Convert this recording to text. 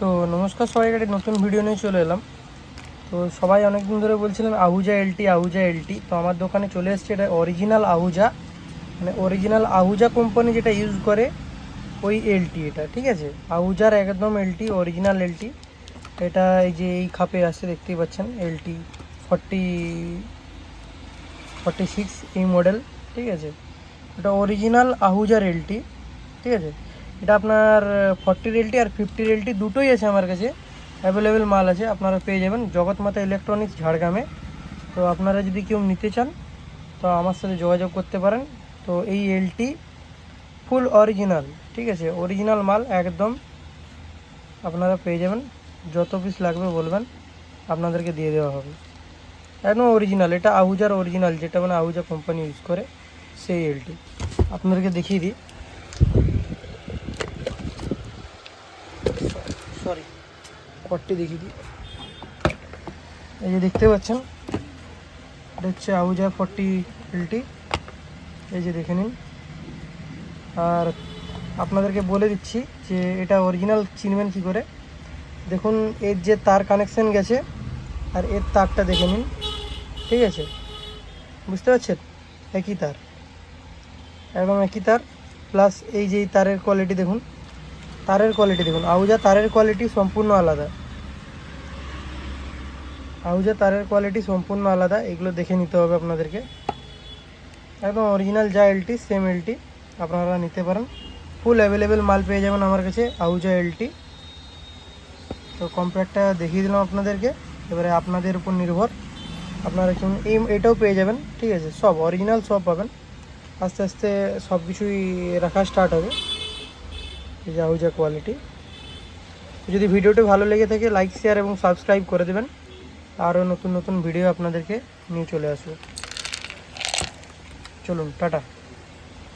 তো নমস্কার সবাইকে, একটা নতুন ভিডিও নিয়ে চলে এলাম। তো সবাই অনেকদিন ধরে বলছিলেন আহুজা এলটি আহুজা এলটি। তো আমার দোকানে চলে এসছে এটা অরিজিনাল আহুজা। মানে অরিজিনাল আহুজা কোম্পানি যেটা ইউজ করে, ওই এলটি এটা, ঠিক আছে? আহুজার একদম এলটি অরিজিনাল এলটি। এটা এই যে এই খাপে আসছে দেখতেই পাচ্ছেন, এলটি ফর্টি ফর্টি সিক্স এই মডেল ঠিক আছে? এটা অরিজিনাল আহুজার এলটি, ঠিক আছে? এটা আপনার ফর্টি রেলটি আর ফিফটি রেলটি দুটোই আছে আমার কাছে। অ্যাভেলেবেল মাল আছে, আপনারা পেয়ে যাবেন। জগৎমাতা ইলেকট্রনিক্স ঝাড়গ্রামে। তো আপনারা যদি কেউ নিতে চান, তো আমার সাথে যোগাযোগ করতে পারেন। তো এই এলটি ফুল অরিজিনাল ঠিক আছে? অরিজিনাল মাল একদম আপনারা পেয়ে যাবেন। যত পিস লাগবে বলবেন, আপনাদেরকে দিয়ে দেওয়া হবে। একদম অরিজিনাল এটা আহুজার অরিজিনাল যেটা মানে আহুজা কোম্পানি ইউজ করে, সেই এলটি আপনাদেরকে দেখিয়ে দিই। সরি পটটি দেখিয়ে দিই। এই যে দেখতে পাচ্ছেন, এটা হচ্ছে আহুজা ফর্টি এলটি এই যে দেখে নিন। আর আপনাদেরকে বলে দিচ্ছি যে এটা অরিজিনাল চিনবেন কী করে। দেখুন, এর যে তার কানেকশন গেছে আর এর তারটা দেখে নিন। ঠিক আছে? বুঝতে পারছেন? একই তার। একদম একই তার। প্লাস এই যে তারের কোয়ালিটি দেখুন। তারের কোয়ালিটি দেখুন। আউজা তারের কোয়ালিটি সম্পূর্ণ আলাদা। আউজা তারের কোয়ালিটি সম্পূর্ণ আলাদা। এগুলো দেখে নিতে হবে আপনাদেরকে। একদম অরিজিনাল যা এলটি সেম এলটি আপনারা নিতে পারেন। ফুল অ্যাভেলেবেল মাল পেয়ে যাবেন আমার কাছে আউজা এলটি তো কম্প্যাক্টটা দেখিয়ে দিলাম আপনাদেরকে। এবারে আপনাদের উপর নির্ভর। আপনারা কেমন এই এটাও পেয়ে যাবেন, ঠিক আছে? সব অরিজিনাল সব পাবেন। আস্তে আস্তে সব কিছুই রাখা স্টার্ট হবে। এই যে আহুজা কোয়ালিটি যদি ভিডিওটি ভালো লেগে থাকে লাইক শেয়ার এবং সাবস্ক্রাইব করে দেবেন। আরও নতুন নতুন ভিডিও আপনাদেরকে নিয়ে চলে আসবে। চলুন, টাটা।